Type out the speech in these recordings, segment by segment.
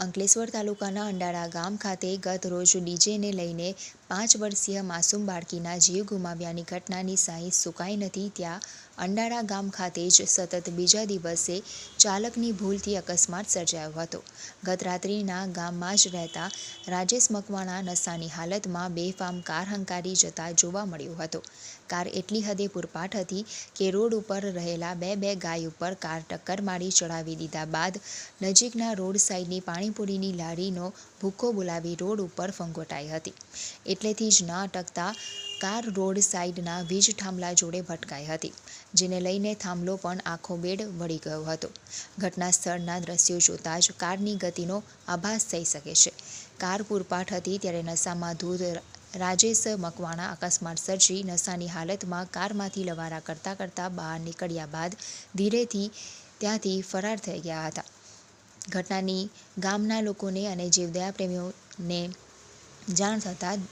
અંકલેશ્વર તાલુકાના અંડાળા ગામ ખાતે ગત રોજ ડીજેને લઈને પાંચ વર્ષીય માસૂમ બાળકીના જીવ ગુમાવ્યાની ઘટનાની સાંઈ સુકાઈ નથી ત્યાં અંડાળા ગામ ખાતે જ સતત બીજા દિવસે ચાલકની ભૂલથી અકસ્માત સર્જાયો હતો. ગત રાત્રિના ગામમાં જ રહેતા રાજેશ મકવાણા નશાની હાલતમાં બેફામ કાર હંકારી જતા જોવા મળ્યો હતો. કાર એટલી હદે પૂરપાટ હતી કે રોડ ઉપર રહેલા બે બે ગાય ઉપર કાર ટક્કર મારી ચડાવી દીધા બાદ નજીકના રોડ સાઈડની પાણીપુરીની લારીનો ભૂકો બોલાવી રોડ ઉપર ફંગોટાઈ હતી. એટલેથી જ ન અટકતા કાર રોડ સાઈડના વીજ થાંભલા જોડે ભટકાઈ હતી, જેને લઈને થાંભલો પણ આખો બેડ વળી ગયો હતો. ઘટના સ્થળના દ્રશ્યો જોતા જ કારની ગતિનો આભાસ થઈ શકે છે. કાર પૂરપાટ હતી ત્યારે નશામાં ધૂધ રાજેશ મકવાણા અકસ્માત સર્જી નશાની હાલતમાં કારમાંથી લવારા કરતાં કરતાં બહાર નીકળ્યા બાદ ધીરેથી ત્યાંથી ફરાર થઈ ગયા હતા. ઘટનાની ગામના લોકોને અને જીવદયા પ્રેમીઓને જાણ થતાં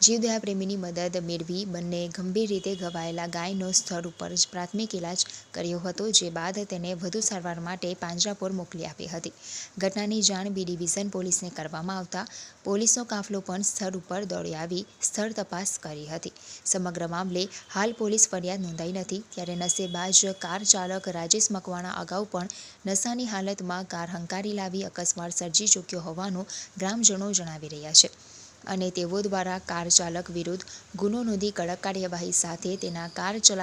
જીવદયા પ્રેમીની મદદ મેળવી બંને ગંભીર રીતે ઘવાયેલા ગાયનો સ્થળ ઉપર જ પ્રાથમિક ઇલાજ કર્યો હતો, જે બાદ તેને વધુ સારવાર માટે પાંજરાપોર મોકલી આપી હતી. ઘટનાની જાણ બી ડિવિઝન પોલીસને કરવામાં આવતા પોલીસનો કાફલો પણ સ્થળ ઉપર દોડી આવી સ્થળ તપાસ કરી હતી. સમગ્ર મામલે હાલ પોલીસ ફરિયાદ નોંધાઈ નથી, ત્યારે નશેબાજ કાર ચાલક રાજેશ મકવાણા અગાઉ પણ નશાની હાલતમાં કાર હંકારી લાવી અકસ્માત સર્જી ચૂક્યો હોવાનું ગ્રામજનો જણાવી રહ્યા છે. અને તેઓ દ્વારા કાર ચાલક વિરુદ્ધ ગુનો નોંધી કડક કાર્યવાહી સાથે તેના કાર ચલા